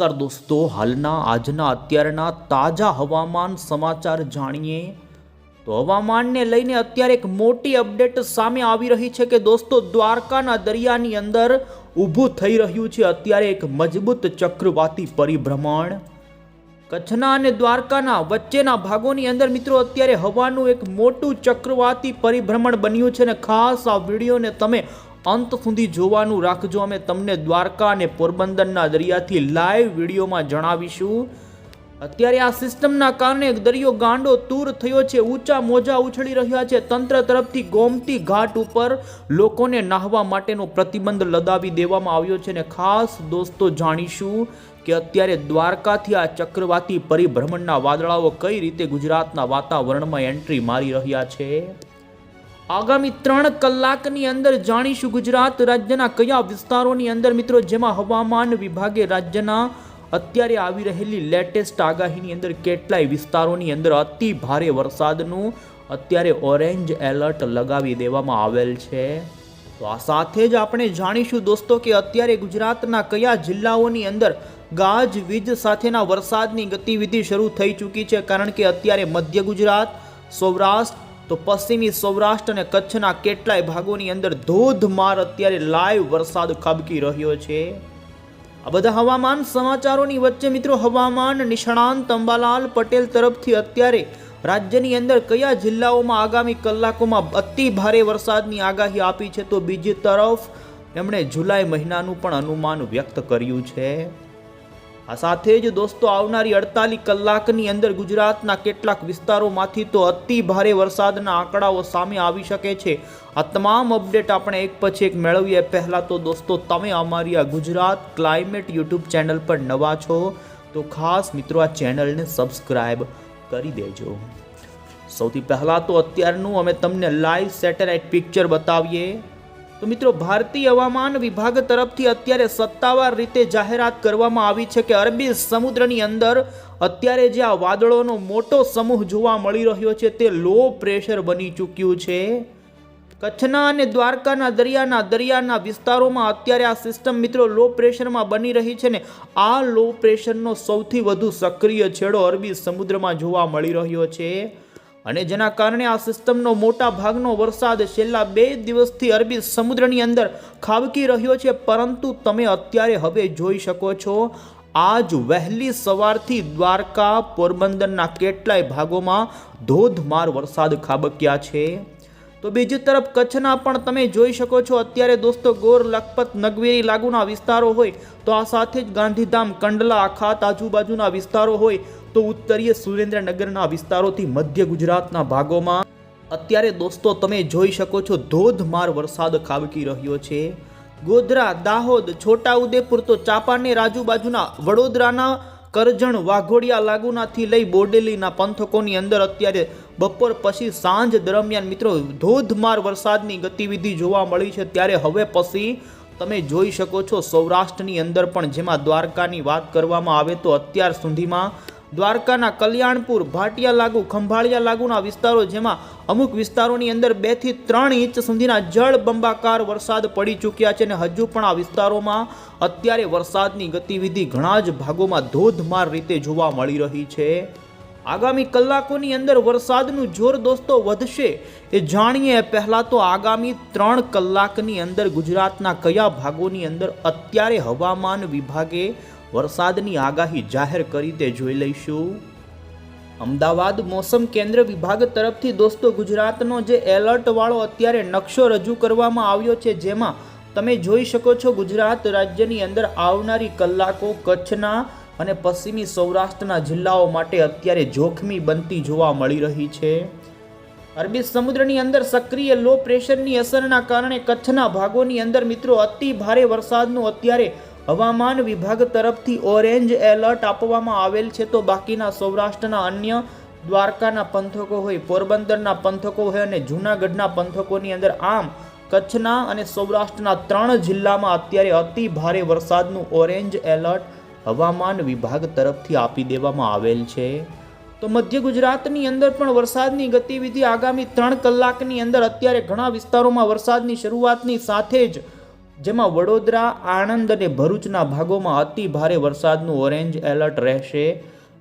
નમસ્કાર દોસ્તો, હાલના, આજના, અત્યારના તાજા હવામાન સમાચાર જાણીએ. તો હવામાનને લઈને અત્યારે એક મોટી અપડેટ સામે આવી રહી છે કે દોસ્તો, દ્વારકાના દરિયાની અંદર ઊભું થઈ રહ્યું છે અત્યારે એક મજબૂત ચક્રવાતી પરિભ્રમણ. કચ્છના અને દ્વારકાના વચ્ચેના ભાગોની અંદર મિત્રો, અત્યારે હવાનું એક મોટું ચક્રવાતી પરિભ્રમણ બન્યું છે ને ખાસ આ વિડીયોને તમે અંત સુધી જોવાનું રાખજો. અમે તમને દ્વારકા અને પોરબંદરના દરિયાથી લાઈવ વિડીયોમાં જણાવીશું. અત્યારે આ સિસ્ટમના કારણે દરિયો ગાંડો તૂર થયો છે. ઊંચા મોજા ઉછળી રહ્યા છે. તંત્ર તરફથી ગોમતી ઘાટ ઉપર લોકોને નાહવા માટેનો પ્રતિબંધ લદાવી દેવામાં આવ્યો છે અને ખાસ દોસ્તો જાણીશું કે અત્યારે દ્વારકાથી આ ચક્રવાતી પરિભ્રમણના વાદળાઓ કઈ રીતે ગુજરાતના વાતાવરણમાં એન્ટ્રી મારી રહ્યા છે. આગામી ત્રણ કલાકની અંદર જાણીશું ગુજરાત રાજ્યના કયા વિસ્તારોની અંદર મિત્રો, જેમાં હવામાન વિભાગે રાજ્યના અત્યારે આવી રહેલી લેટેસ્ટ આગાહીની અંદર કેટલાય વિસ્તારોની અંદર અતિ ભારે વરસાદનું અત્યારે ઓરેન્જ એલર્ટ લગાવી દેવામાં આવેલ છે. તો આ સાથે જ આપણે જાણીશું દોસ્તો કે અત્યારે ગુજરાતના કયા જિલ્લાઓની અંદર ગાજ વીજ સાથેના વરસાદની ગતિવિધિ શરૂ થઈ ચૂકી છે, કારણ કે અત્યારે મધ્ય ગુજરાત, સૌરાષ્ટ્ર તો પશ્ચિમી સૌરાષ્ટ્ર અને કચ્છના કેટલાય ભાગોની અંદર ધોધમાર અત્યારે લાઈવ વરસાદ ખાબકી રહ્યો છે. આ બધા હવામાન સમાચારોની વચ્ચે મિત્રો હવામાન નિષ્ણાંત અંબાલાલ પટેલ તરફથી અત્યારે રાજ્યની અંદર કયા જિલ્લાઓમાં આગામી કલાકોમાં અતિ ભારે વરસાદની આગાહી આપી છે તો બીજી તરફ એમણે જુલાઈ મહિનાનું પણ અનુમાન વ્યક્ત કર્યું છે. આ સાથે જ દોસ્તો, આવનારી અડતાલીસ કલાકની અંદર ગુજરાતના કેટલાક વિસ્તારોમાંથી તો અતિ ભારે વરસાદના આંકડાઓ સામે આવી શકે છે. આ તમામ અપડેટ આપણે એક પછી એક મેળવીએ. પહેલાં તો દોસ્તો, તમે અમારી આ ગુજરાત ક્લાઇમેટ યુટ્યુબ ચેનલ પર નવા છો, તો ખાસ મિત્રો આ ચેનલને સબસ્ક્રાઈબ કરી દેજો. સૌથી પહેલાં તો અત્યારનું અમે તમને લાઈવ સેટેલાઇટ પિક્ચર બતાવીએ. તો મિત્રો, ભારતીય હવામાન વિભાગ તરફથી અત્યારે સત્તાવાર રીતે જાહેરાત કરવામાં આવી છે કે અરબી સમુદ્રની અંદર અત્યારે જે આ વાદળોનો મોટો સમૂહ જોવા મળી રહ્યો છે, તે લો પ્રેશર બની ચૂક્યું છે. કચ્છના અને દ્વારકાના દરિયાના દરિયાના વિસ્તારોમાં અત્યારે આ સિસ્ટમ મિત્રો લો પ્રેશરમાં બની રહી છે ને આ લો પ્રેશરનો સૌથી વધુ સક્રિય છેડો અરબી સમુદ્રમાં જોવા મળી રહ્યો છે. અને જેના કારણે આ સિસ્ટમનો મોટા ભાગનો વરસાદ છેલ્લા બે દિવસથી અરબી સમુદ્રની અંદર ખાબકી રહ્યો છે. પરંતુ તમે અત્યારે હવે જોઈ શકો છો, આજ વહેલી સવારથી દ્વારકા પોરબંદરના કેટલાય ભાગોમાં ધોધમાર વરસાદ ખાબક્યા છે. તો બીજી તરફ કચ્છના પણ તમે જોઈ શકો છો, અત્યારે દોસ્તો ગોર લખપત નગવેરી લાગુના વિસ્તારો હોય, તો આ સાથે જ ગાંધીધામ, કંડલા, ખાત આજુબાજુના વિસ્તારો હોય, તો ઉત્તરીય સુરેન્દ્રનગરના વિસ્તારોથી મધ્ય ગુજરાતના ભાગોમાં. અત્યારે દોસ્તો તમે જોઈ શકો છો, ધોધમાર વરસાદ ખાબકી રહ્યો છે. ગોધરા, દાહોદ, છોટાઉદેપુર તો ચાપાનેર આજુબાજુના વડોદરાના કરજણ વાઘોડિયા લાગુનાથી લઈ બોડેલીના પંથકોની અંદર અત્યારે બપોર પછી સાંજ દરમિયાન મિત્રો ધોધમાર વરસાદની ગતિવિધિ જોવા મળી છે. ત્યારે હવે પછી તમે જોઈ શકો છો સૌરાષ્ટ્રની અંદર પણ જેમાં દ્વારકાની વાત કરવામાં આવે તો અત્યાર સુધીમાં દ્વારકાના કલ્યાણપુર ભાટિયા લાગુ ખંભાળિયા લાગુના વિસ્તારો જેમાં અમુક વિસ્તારોની અંદર બેથી ત્રણ ઇંચ સુધીના જળ બંબાકાર વરસાદ પડી ચૂક્યા છે અને હજુ પણ આ વિસ્તારોમાં અત્યારે વરસાદની ગતિવિધિ ઘણા જ ભાગોમાં ધોધમાર રીતે જોવા મળી રહી છે. આગામી કલાકોની અંદર વરસાદનું જોર દોસ્તો વધશે એ જાણીએ. પહેલાં તો આગામી ત્રણ કલાકની અંદર ગુજરાતના કયા ભાગોની અંદર અત્યારે હવામાન વિભાગે વરસાદની આગાહી જાહેર કરી તે જોઈ લઈશું. અમદાવાદ મોસમ કેન્દ્ર વિભાગ તરફથી દોસ્તો ગુજરાતનો જે એલર્ટવાળો અત્યારે નકશો રજૂ કરવામાં આવ્યો છે જેમાં તમે જોઈ શકો છો ગુજરાત રાજ્યની અંદર આવનારી કલાકો કચ્છના અને પશ્ચિમી સૌરાષ્ટ્રના જિલ્લાઓ માટે અત્યારે જોખમી બનતી જોવા મળી રહી છે. અરબી સમુદ્રની અંદર સક્રિય લો પ્રેશરની અસરના કારણે કચ્છના ભાગોની અંદર મિત્રો અતિ ભારે વરસાદનું અત્યારે હવામાન વિભાગ તરફથી ઓરેન્જ એલર્ટ આપવામાં આવેલ છે. તો બાકીના સૌરાષ્ટ્રના અન્ય દ્વારકાના પંથકો હોય, પોરબંદરના પંથકો હોય અને જૂનાગઢના પંથકોની અંદર આમ કચ્છના અને સૌરાષ્ટ્રના ત્રણ જિલ્લામાં અત્યારે અતિ ભારે વરસાદનું ઓરેન્જ એલર્ટ હવામાન વિભાગ તરફથી આપી દેવામાં આવેલ છે. તો મધ્ય ગુજરાતની અંદર પણ વરસાદની ગતિવિધિ આગામી ત્રણ કલાકની અંદર અત્યારે ઘણા વિસ્તારોમાં વરસાદની શરૂઆતની સાથે જ જેમાં વડોદરા, આણંદ અને ભરૂચના ભાગોમાં અતિ ભારે વરસાદનું ઓરેન્જ એલર્ટ રહેશે.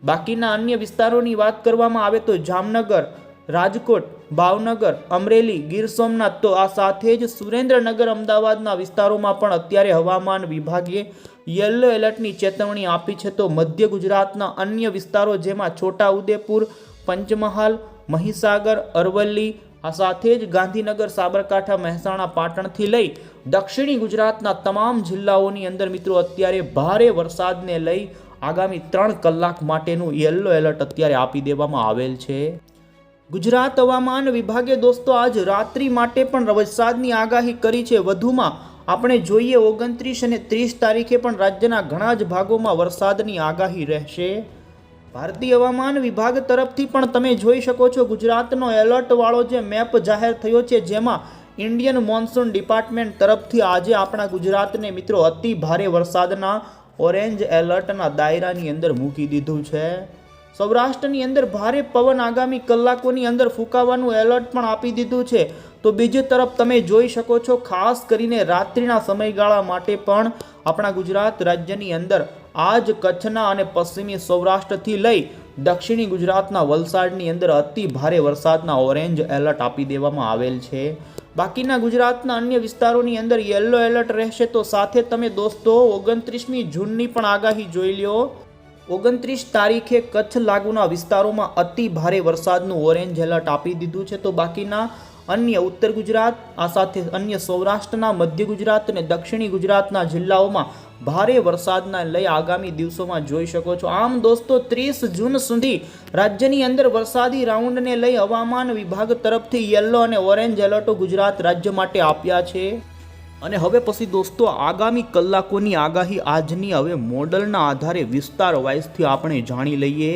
બાકીના અન્ય વિસ્તારોની વાત કરવામાં આવે તો જામનગર રાજકોટ, ભાવનગર, અમરેલી, ગીર સોમનાથ તો આ સાથે જ સુરેન્દ્રનગર, અમદાવાદના વિસ્તારોમાં પણ અત્યારે હવામાન વિભાગે યલો એલર્ટની ચેતવણી આપી છે. તો મધ્ય ગુજરાતના અન્ય વિસ્તારો જેમાં છોટા ઉદેપુર પંચમહાલ, મહીસાગર, અરવલ્લી, આ સાથે જ ગાંધીનગર, સાબરકાંઠા, મહેસાણા, પાટણથી લઈ દક્ષિણી ગુજરાતના તમામ જિલ્લાઓની અંદર મિત્રો અત્યારે ભારે વરસાદને લઈ આગામી ત્રણ કલાક માટેનું યલો એલર્ટ અત્યારે આપી દેવામાં આવેલ છે. ગુજરાત હવામાન વિભાગે દોસ્તો આજ રાત્રિ માટે પણ વરસાદની આગાહી કરી છે. વધુમાં આપણે જોઈએ ઓગણત્રીસ અને ત્રીસ તારીખે પણ રાજ્યના ઘણા જ ભાગોમાં વરસાદની આગાહી રહેશે. ભારતીય હવામાન વિભાગ તરફથી પણ તમે જોઈ શકો છો ગુજરાતનો એલર્ટ વાળો જે મેપ જાહેર થયો છે, જેમાં ઇન્ડિયન મોન્સૂન ડિપાર્ટમેન્ટ તરફથી આજે આપણા ગુજરાતને મિત્રો અતિ ભારે વરસાદના ઓરેન્જ એલર્ટના દાયરાની અંદર મૂકી દીધું છે. સૌરાષ્ટ્રની અંદર ભારે પવન આગામી કલાકોની અંદર ફૂંકાવાનું એલર્ટ પણ આપી દીધું છે. તો બીજી તરફ તમે જોઈ શકો છો, ખાસ કરીને રાત્રિના સમયગાળા માટે પણ આપણા ગુજરાત રાજ્યની અંદર આજ કચ્છના અને પશ્ચિમી સૌરાષ્ટ્રથી લઈ દક્ષિણી ગુજરાતના વલસાડની અંદર અતિ ભારે વરસાદના ઓરેન્જ એલર્ટ આપી દેવામાં આવેલ છે. બાકીના ગુજરાતના અન્ય વિસ્તારોની અંદર યલો એલર્ટ રહેશે તો સાથે તમે દોસ્તો ઓગણત્રીસમી જૂનની પણ આગાહી જોઈ લ્યો. ઓગણત્રીસ તારીખે કચ્છ લાગુના વિસ્તારોમાં અતિ ભારે વરસાદનું ઓરેન્જ એલર્ટ આપી દીધું છે. તો બાકીના અન્ય ઉત્તર ગુજરાત, આ સાથે અન્ય સૌરાષ્ટ્રના, મધ્ય ગુજરાત અને દક્ષિણી ગુજરાતના જિલ્લાઓમાં ભારે વરસાદના લઈ આગામી દિવસોમાં જોઈ શકો છો. આમ દોસ્તો, ત્રીસ જૂન સુધી રાજ્યની અંદર વરસાદી રાઉન્ડને લઈ હવામાન વિભાગ તરફથી યલો અને ઓરેન્જ એલર્ટો ગુજરાત રાજ્ય માટે આપ્યા છે. અને હવે પછી દોસ્તો, આગામી કલાકોની આગાહી આજની હવે મોડલના આધારે વિસ્તાર વાઇઝથી આપણે જાણી લઈએ.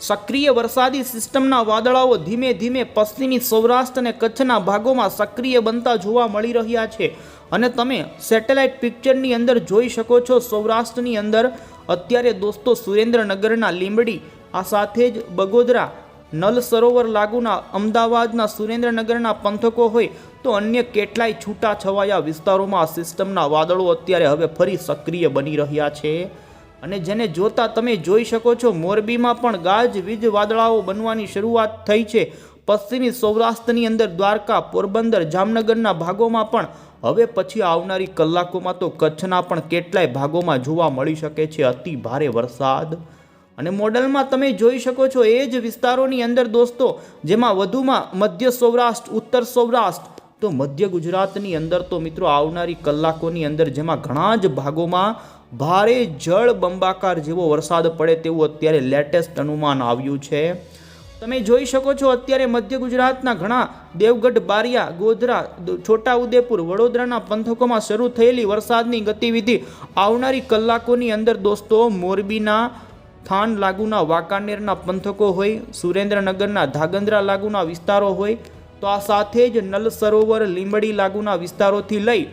સક્રિય વરસાદી સિસ્ટમના વાદળાઓ ધીમે ધીમે પશ્ચિમી સૌરાષ્ટ્ર અને કચ્છના ભાગોમાં સક્રિય બનતા જોવા મળી રહ્યા છે. અને તમે સેટેલાઇટ પિક્ચરની અંદર જોઈ શકો છો સૌરાષ્ટ્રની અંદર અત્યારે દોસ્તો સુરેન્દ્રનગરના લીંબડી, આ સાથે જ બગોદરા નલ સરોવર લાગુના અમદાવાદના સુરેન્દ્રનગરના પંથકો હોય તો અન્ય કેટલાય છૂટા છવાયા વિસ્તારોમાં આ સિસ્ટમના વાદળો અત્યારે હવે ફરી સક્રિય બની રહ્યા છે. અને જેને જોતા તમે જોઈ શકો છો, મોરબીમાં પણ ગાજ વીજ વાદળાઓ બનવાની શરૂઆત થઈ છે. પશ્ચિમી સૌરાષ્ટ્રની અંદર દ્વારકા, પોરબંદર, જામનગરના ભાગોમાં પણ હવે પછી આવનારી કલાકોમાં તો કચ્છના પણ કેટલાય ભાગોમાં જોવા મળી શકે છે, અતિ ભારે વરસાદ. અને મોડલમાં તમે જોઈ શકો છો એ જ વિસ્તારોની અંદર દોસ્તો, જેમાં વધુમાં મધ્ય સૌરાષ્ટ્ર, ઉત્તર સૌરાષ્ટ્ર, તો મધ્ય ગુજરાતની અંદર તો મિત્રો આવનારી કલાકોની અંદર જેમાં ઘણા જ ભાગોમાં ભારે જળ બંબાકાર જેવો વરસાદ પડે તેવું અત્યારે લેટેસ્ટ અનુમાન આવ્યું છે. તમે જોઈ શકો છો અત્યારે મધ્ય ગુજરાતના ઘણા દેવગઢ, બારિયા, ગોધરા છોટા ઉદેપુર વડોદરાના પંથકોમાં શરૂ થયેલી વરસાદની ગતિવિધિ આવનારી કલાકોની અંદર દોસ્તો મોરબીના થાન લાગુના વાંકાનેરના પંથકો હોય, સુરેન્દ્રનગરના ધાગંદ્રા લાગુના વિસ્તારો હોય, તો આ સાથે જ નલ સરોવર લીંબડી લાગુના વિસ્તારોથી લઈ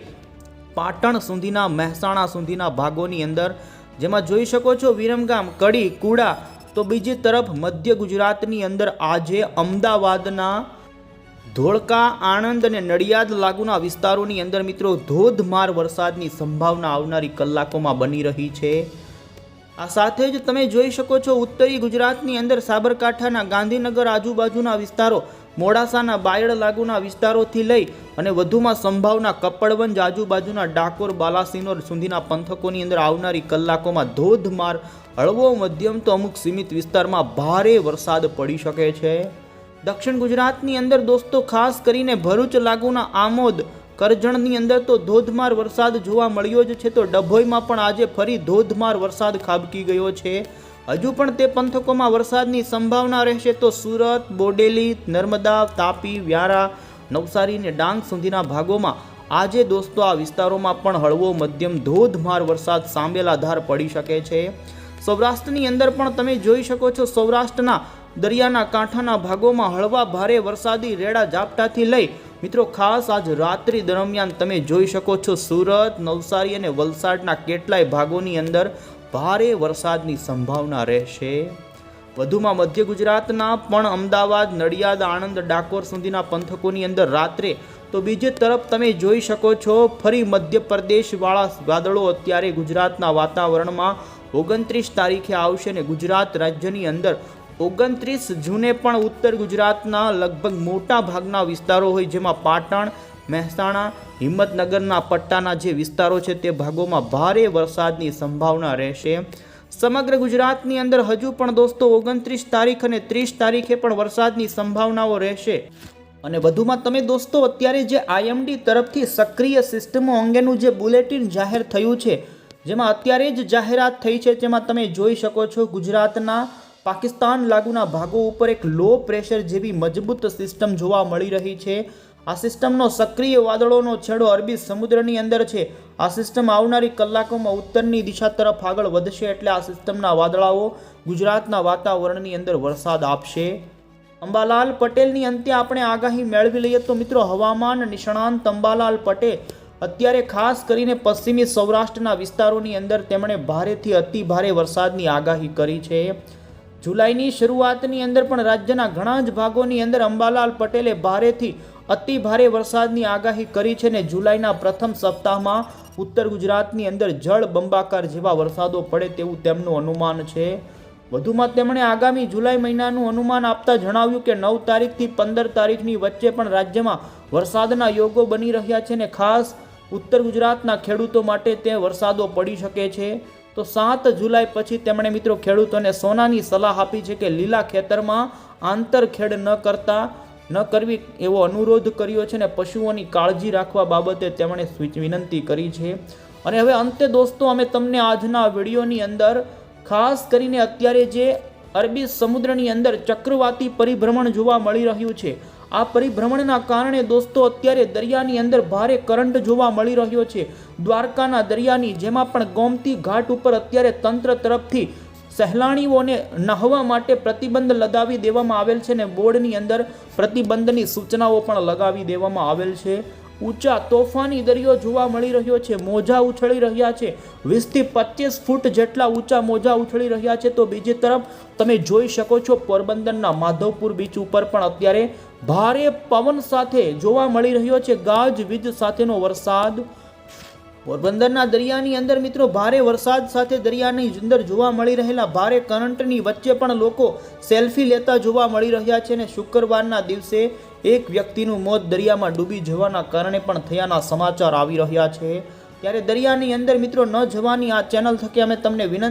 પાટણ સુધીના મહેસાણા સુધીના ભાગોની અંદર. જેમાં જોઈ શકો છો વિરમગામ, કડી, કુડા, તો બીજી તરફ મધ્ય ગુજરાતની અંદર આજે અમદાવાદના ધોળકા, આણંદ અને નડિયાદ લાગુના વિસ્તારોની અંદર મિત્રો ધોધમાર વરસાદની સંભાવના આવનારી કલાકોમાં બની રહી છે. આ સાથે જ તમે જોઈ શકો છો ઉત્તરી ગુજરાતની અંદર સાબરકાંઠાના ગાંધીનગર આજુબાજુના વિસ્તારો, મોડાસાના બાયડ લાગુના વિસ્તારોથી લઈ અને વધુમાં સંભાવના કપડવંજ આજુબાજુના ડાકોર, બાલાસિનોર સુધીના પંથકોની અંદર આવનારી કલાકોમાં ધોધમાર હળવો મધ્યમ તો અમુક સીમિત વિસ્તારમાં ભારે વરસાદ પડી શકે છે. દક્ષિણ ગુજરાતની અંદર દોસ્તો, ખાસ કરીને ભરૂચ લાગુના આમોદ કરજણની અંદર તો ધોધમાર વરસાદ જોવા મળ્યો જ છે. તો ડભોઈમાં પણ આજે ફરી ધોધમાર વરસાદ ખાબકી ગયો છે. હજુ પણ તે પંથકોમાં વરસાદની સંભાવના રહેશે તો સુરત, બોડેલી, નર્મદા, તાપી, વ્યારા, નવસારી અને ડાંગ સુધીના ભાગોમાં આજે દોસ્તો આ વિસ્તારોમાં પણ હળવો મધ્યમ ધોધમાર વરસાદ સાંબેલાધાર પડી શકે છે. સૌરાષ્ટ્રની અંદર પણ તમે જોઈ શકો છો સૌરાષ્ટ્રના દરિયાના કાંઠાના ભાગોમાં હળવા ભારે વરસાદી રેડા ઝાપટાથી લઈ મિત્રો, ખાસ આજ રાત્રિ દરમિયાન તમે જોઈ શકો છો સુરત, નવસારી અને વલસાડના કેટલાય ભાગોની અંદર ભારે વરસાદની સંભાવના રહેશે. વધુમાં મધ્ય ગુજરાતના પણ અમદાવાદ, નડિયાદ, આણંદ, ડાકોર સુધીના પંથકોની અંદર રાત્રે તો બીજી તરફ તમે જોઈ શકો છો, ફરી મધ્યપ્રદેશવાળા વાદળો અત્યારે ગુજરાતના વાતાવરણમાં ઓગણત્રીસ તારીખે આવશે અને ગુજરાત રાજ્યની અંદર ઓગણત્રીસ જૂને પણ ઉત્તર ગુજરાતના લગભગ મોટા ભાગના વિસ્તારો હોય, જેમાં પાટણ, મહેસાણા, હિંમતનગરના પટ્ટાના જે વિસ્તારો છે તે ભાગોમાં ભારે વરસાદની સંભાવના રહેશે. સમગ્ર ગુજરાતની અંદર હજુ પણ દોસ્તો ઓગણત્રીસ તારીખ અને ત્રીસ તારીખે પણ વરસાદની સંભાવનાઓ રહેશે. અને વધુમાં તમે દોસ્તો અત્યારે જે આઈએમડી તરફથી સક્રિય સિસ્ટમો અંગેનું જે બુલેટિન જાહેર થયું છે, જેમાં અત્યારે જ જાહેરાત થઈ છે જેમાં તમે જોઈ શકો છો ગુજરાતના પાકિસ્તાન લાગુના ભાગો ઉપર એક લો પ્રેશર જેવી મજબૂત સિસ્ટમ જોવા મળી રહી છે. આ સિસ્ટમનો સક્રિય વાદળોનો છેડો અરબી સમુદ્રની અંદર છે. આ સિસ્ટમ આવનારી કલાકોમાં ઉત્તરની દિશા તરફ આગળ વધશે એટલે આ સિસ્ટમના વાદળાઓ ગુજરાતના વાતાવરણની અંદર વરસાદ આપશે. અંબાલાલ પટેલની અંતે આપણે આગાહી મેળવી લઈએ તો મિત્રો હવામાન નિષ્ણાંત અંબાલાલ પટેલ, અત્યારે ખાસ કરીને પશ્ચિમી સૌરાષ્ટ્રના વિસ્તારોની અંદર તેમણે ભારેથી અતિ ભારે વરસાદની આગાહી કરી છે. જુલાઈની શરૂઆતની અંદર પણ રાજ્યના ઘણા જ ભાગોની અંદર અંબાલાલ પટેલે ભારેથી અતિ ભારે વરસાદની આગાહી કરી છે ને જુલાઈના પ્રથમ સપ્તાહમાં ઉત્તર ગુજરાતની અંદર જળ બંબાકાર જેવા વરસાદો પડે તેવું તેમનું અનુમાન છે. વધુમાં તેમણે આગામી જુલાઈ મહિનાનું અનુમાન આપતા જણાવ્યું કે નવ તારીખથી પંદર તારીખની વચ્ચે પણ રાજ્યમાં વરસાદના યોગો બની રહ્યા છે ને ખાસ ઉત્તર ગુજરાતના ખેડૂતો માટે તે વરસાદો પડી શકે છે. તો સાત જુલાઈ પછી તેમણે મિત્રો ખેડૂતોને સોનાની સલાહ આપી છે કે લીલા ખેતરમાં આંતરખેડ ન કરતા, ન કરવી એવો અનુરોધ કર્યો છે ને પશુઓની કાળજી રાખવા બાબતે તેમણે વિનંતી કરી છે. અને હવે અંતે દોસ્તો, અમે તમને આજના વિડીયોની અંદર ખાસ કરીને અત્યારે જે અરબી સમુદ્રની અંદર ચક્રવાતી પરિભ્રમણ જોવા મળી રહ્યું છે આ પરિભ્રમણના કારણે દોસ્તો, અત્યારે દરિયાની અંદર ભારે કરંટ જોવા મળી રહ્યો છે. દ્વારકાના દરિયાની જેમાં પણ ગોમતી ઘાટ ઉપર અત્યારે તંત્ર તરફથી સહેલાણીઓને નહાવા માટે પ્રતિબંધ લગાવી દેવામાં આવેલ છે ને બોર્ડની અંદર પ્રતિબંધની સૂચનાઓ પણ લગાવી દેવામાં આવેલ છે. ઊંચા તોફાની દરિયો જોવા મળી રહ્યો છે. મોજા ઉછળી રહ્યા છે. વીસથી પચીસ ફૂટ જેટલા ઊંચા મોજા ઉછળી રહ્યા છે. તો બીજી તરફ તમે જોઈ શકો છો પોરબંદરના માધવપુર બીચ ઉપર પણ અત્યારે ભારે પવન સાથે જોવા મળી રહ્યો છે. ગાજ વીજ સાથેનો વરસાદ. પોરબંદરના દરિયાની અંદર મિત્રો ભારે વરસાદ સાથે દરિયાની અંદર જોવા મળી રહેલા ભારે કરંટની વચ્ચે પણ લોકો સેલ્ફી લેતા જોવા મળી રહ્યા છે અને શુક્રવારના દિવસે એક વ્યક્તિનું મોત દરિયામાં ડૂબી જવાના કારણે પણ થયાના સમાચાર આવી રહ્યા છે. ત્યારે દરિયાની અંદર મિત્રો ન જવાની આ ચેનલ થકી અમે તમને વિનંતી